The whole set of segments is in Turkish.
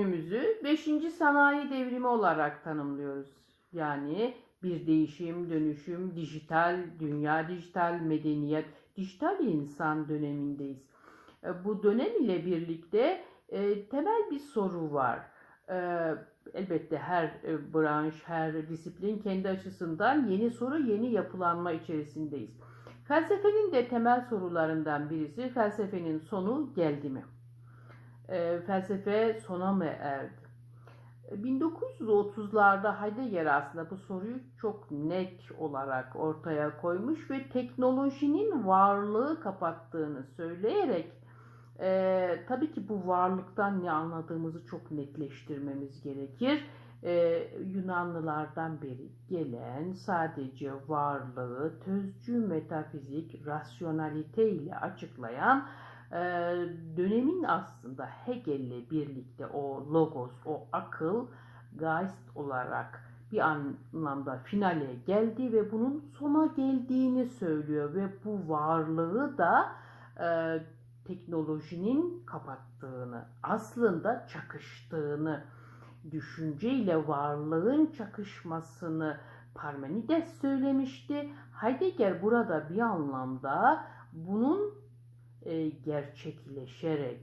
günümüzü 5. sanayi devrimi olarak tanımlıyoruz. Yani bir değişim, dönüşüm, dijital dünya, dijital medeniyet, dijital insan dönemindeyiz. E, Bu dönem ile birlikte e, temel bir soru var. E, Elbette her e, branş, her disiplin kendi açısından yeni soru, yeni yapılanma içerisindeyiz. Felsefenin de temel sorularından birisi felsefenin sonu geldi mi? E, felsefe sona mı erdi? E, 1930'larda Heidegger aslında bu soruyu çok net olarak ortaya koymuş ve teknolojinin varlığı kapattığını söyleyerek e, tabii ki bu varlıktan ne anladığımızı çok netleştirmemiz gerekir. E, Yunanlılardan beri gelen sadece varlığı tözcü metafizik, rasyonalite ile açıklayan e, dönemin aslında Hegel'le birlikte o logos, o akıl, Geist olarak bir anlamda finale geldi ve bunun sona geldiğini söylüyor ve bu varlığı da e, teknolojinin kapattığını, aslında çakıştığını, düşünce ile varlığın çakışmasını Parmenides söylemişti. Heidegger burada bir anlamda bunun gerçekleşerek,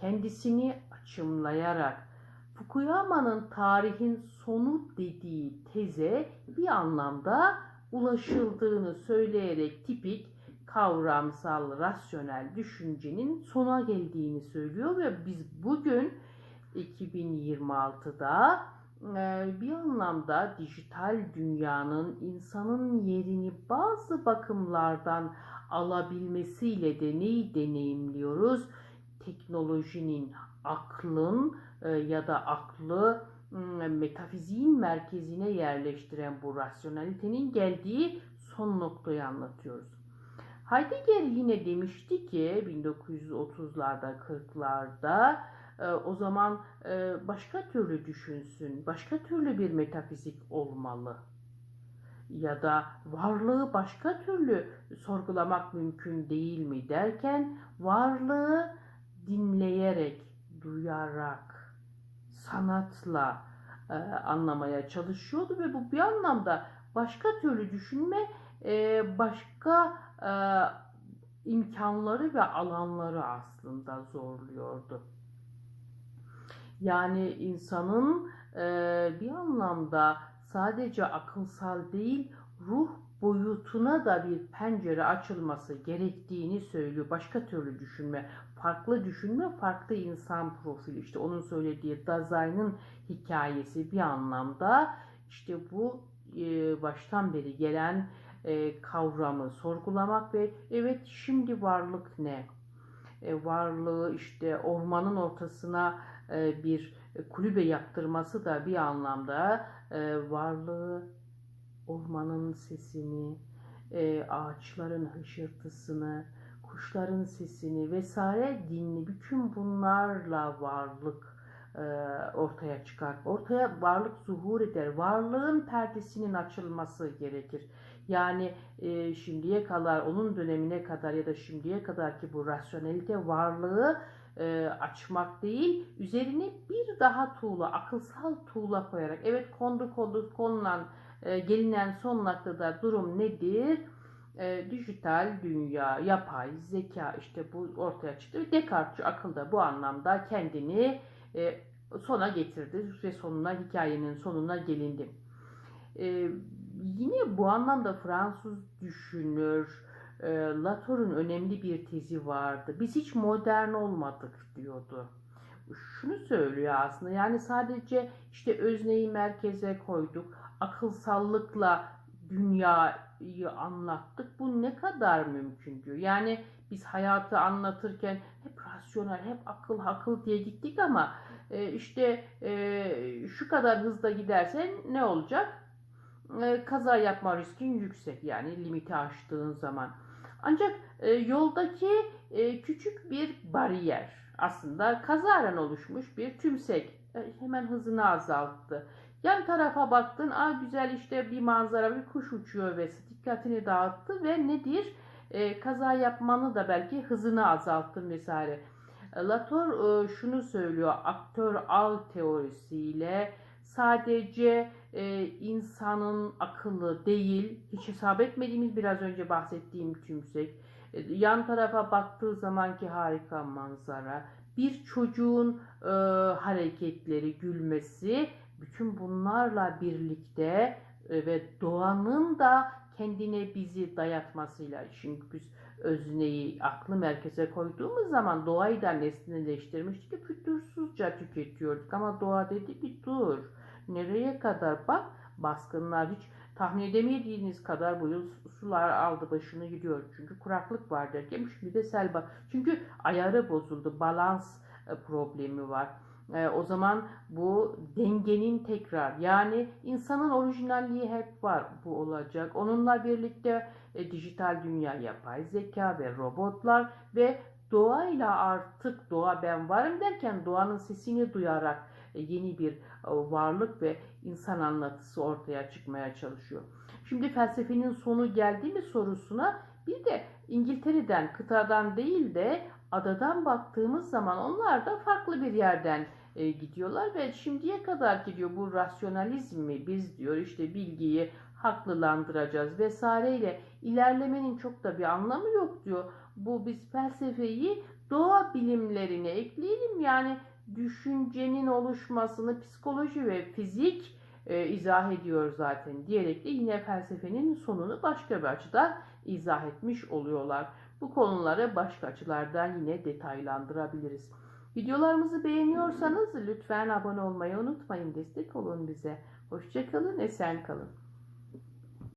kendisini açımlayarak Fukuyama'nın tarihin sonu dediği teze bir anlamda ulaşıldığını söyleyerek tipik kavramsal, rasyonel düşüncenin sona geldiğini söylüyor ve biz bugün 2026'da e, bir anlamda dijital dünyanın insanın yerini bazı bakımlardan alabilmesiyle de neyi deneyimliyoruz? Teknolojinin, aklın e, ya da aklı metafiziğin merkezine yerleştiren bu rasyonalitenin geldiği son noktayı anlatıyoruz. Heidegger yine demişti ki 1930'larda 40'larda e, o zaman e, başka türlü düşünsün, başka türlü bir metafizik olmalı. Ya da varlığı başka türlü sorgulamak mümkün değil mi derken varlığı dinleyerek, duyarak, sanatla e, anlamaya çalışıyordu ve bu bir anlamda başka türlü düşünme e, başka e, imkanları ve alanları aslında zorluyordu. Yani insanın e, bir anlamda sadece akılsal değil ruh boyutuna da bir pencere açılması gerektiğini söylüyor. Başka türlü düşünme, farklı düşünme, farklı insan profili. İşte onun söylediği Dazai'nin hikayesi bir anlamda işte bu e, baştan beri gelen e, kavramı sorgulamak ve evet şimdi varlık ne? E, varlığı işte ormanın ortasına e, bir kulübe yaptırması da bir anlamda e, varlığı ormanın sesini, ağaçların hışırtısını, kuşların sesini vesaire dinli bütün bunlarla varlık ortaya çıkar. Ortaya varlık zuhur eder. Varlığın perdesinin açılması gerekir. Yani e, şimdiye kadar, onun dönemine kadar ya da şimdiye kadar ki bu rasyonelite varlığı e, açmak değil, üzerine bir daha tuğla, akılsal tuğla koyarak, evet kondu kondu konulan, e, gelinen son noktada durum nedir? E, dijital dünya, yapay zeka işte bu ortaya çıktı. Descartes akılda bu anlamda kendini e, sona getirdi ve sonuna hikayenin sonuna gelindi. E, yine bu anlamda Fransız düşünür e, Latour'un önemli bir tezi vardı. Biz hiç modern olmadık diyordu. Şunu söylüyor aslında yani sadece işte özneyi merkeze koyduk. Akılsallıkla dünyayı anlattık. Bu ne kadar mümkün diyor. Yani biz hayatı anlatırken hep rasyonel, hep akıl akıl diye gittik ama e, işte e, şu kadar hızda gidersen ne olacak? E, kaza yapma riskin yüksek yani limiti aştığın zaman. Ancak e, yoldaki e, küçük bir bariyer aslında kazaren oluşmuş bir tümsek e, hemen hızını azalttı. Yan tarafa baktın, aa güzel işte bir manzara, bir kuş uçuyor ve dikkatini dağıttı ve nedir? E, kaza yapmanı da belki hızını azalttın vesaire. Latour e, şunu söylüyor, aktör ağ teorisiyle sadece e, insanın akıllı değil, hiç hesap etmediğimiz biraz önce bahsettiğim tümsek, e, yan tarafa baktığı zamanki harika manzara, bir çocuğun e, hareketleri, gülmesi, bütün bunlarla birlikte e, ve doğanın da kendine bizi dayatmasıyla çünkü biz özneyi aklı merkeze koyduğumuz zaman doğayı da nesneleştirmiştik fütursuzca tüketiyorduk. Ama doğa dedi ki dur nereye kadar? Bak baskınlar hiç tahmin edemediğiniz kadar bu yıl sular aldı başını gidiyor. Çünkü kuraklık var derken şimdi de sel var çünkü ayarı bozuldu balans e, problemi var. E, o zaman bu dengenin tekrar yani insanın orijinalliği hep var bu olacak. Onunla birlikte e, dijital dünya, yapay zeka ve robotlar ve doğayla artık doğa ben varım derken doğanın sesini duyarak e, yeni bir e, varlık ve insan anlatısı ortaya çıkmaya çalışıyor. Şimdi felsefenin sonu geldi mi sorusuna bir de İngiltere'den, kıtadan değil de adadan baktığımız zaman onlar da farklı bir yerden e, gidiyorlar ve şimdiye kadar gidiyor bu rasyonalizmi biz diyor işte bilgiyi haklılandıracağız vesaireyle ilerlemenin çok da bir anlamı yok diyor. Bu biz felsefeyi doğa bilimlerine ekleyelim yani düşüncenin oluşmasını psikoloji ve fizik e, izah ediyor zaten diyerek de yine felsefenin sonunu başka bir açıdan izah etmiş oluyorlar. Bu konuları başka açılardan yine detaylandırabiliriz. Videolarımızı beğeniyorsanız lütfen abone olmayı unutmayın. Destek olun bize. Hoşçakalın, esen kalın.